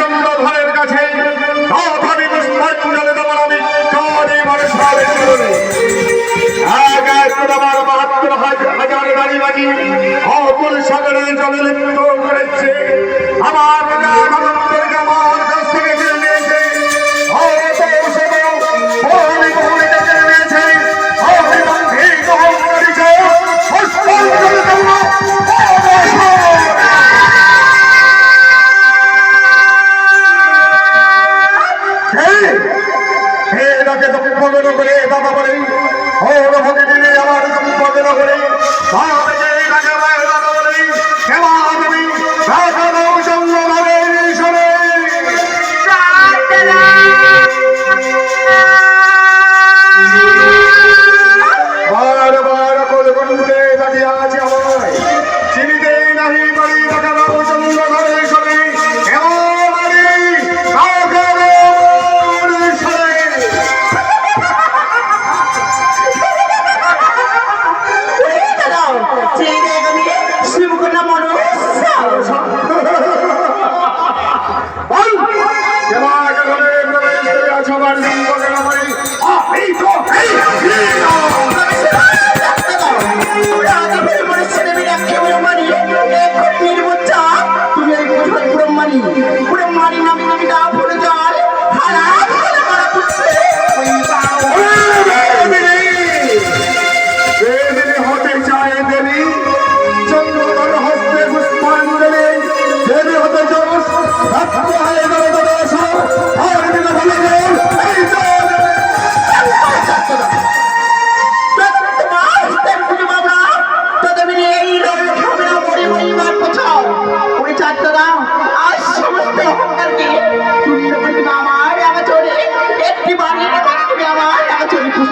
জন্য ঘরের কাছে। অভাবী পুষ্পাঞ্জলি দেব আমি কারি মানুষ আগায় তোমার মাত্র হাজার দাঁড়িয়ে বাজি। অপুর সাগরের জলে লিপ্ত এটাকে সম্পাদন করে বাবা বলে ও ভোগে দিলে আমার সম্পাদন করে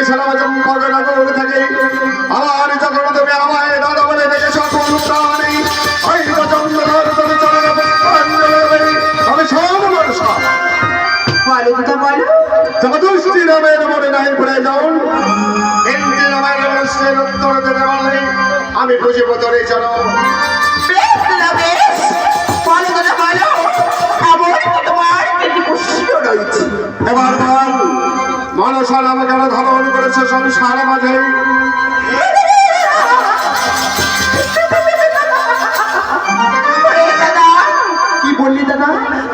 দাঁড়িয়ে দিয়েছিলাম চম্পক নগর থেকে। আমার যখন তুমি আমায় দাদা বলে দেখে সকল প্রাণী ওই তো তুমি চলে যাবে আমি সব বর্ষা বলো দুটা বলো। জগদুষ্টি নামের মনে নাই পড়ে যাও। হিন্দি নামের প্রশ্নের উত্তর দেবে বলে আমি বুঝিব তোরে চলো। বেশ দাদা বেশ। বলো দুটা বলো। এমন তোমার একটি প্রশ্ন রয়েছে। এবার বল। মনসার আমাকে ধারণ করেছে? সংসার মাঝে কি বললি দাদা?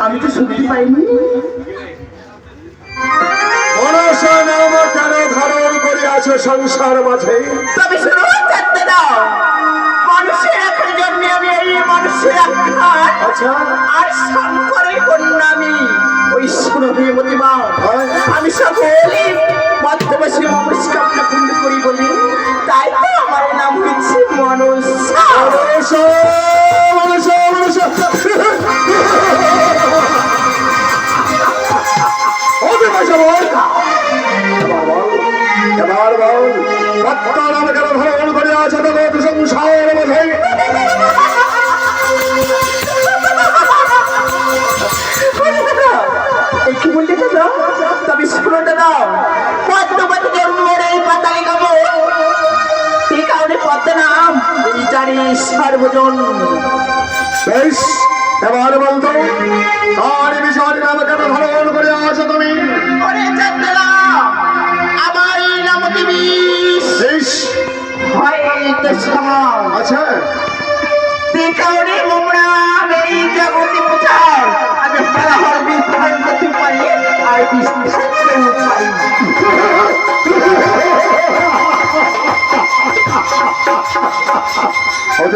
আমি তো শুনতে পাইনি। মনসা নাম কেন ধারণ করিয়াছে? সংসার মাঝে তবে শুনো চারটে দাও মানুষের আখার জন্য আমি এই মানুষের আখার আচ্ছা। আর শঙ্করের কন্যা আমি। ওই হয়। আমি সকলে বললি তবে শুনো দাদা পদ্মপতি জন্মের এই পাতালি গাবো এই কারণে পদ্ম নাম জানি সর্বজন। বেশ এবার বলতো আর বিষয় নাম কেন ধারণ করে আছো তুমি? আমার নাম হয়তো সমান আচ্ছা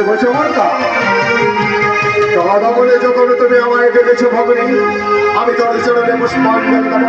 সাথে বসে মার্কা জগদমনে যখন তুমি আমায় ডেকেছো ভগনি আমি তোর চরণে পুষ্পাঞ্জলি দেবো।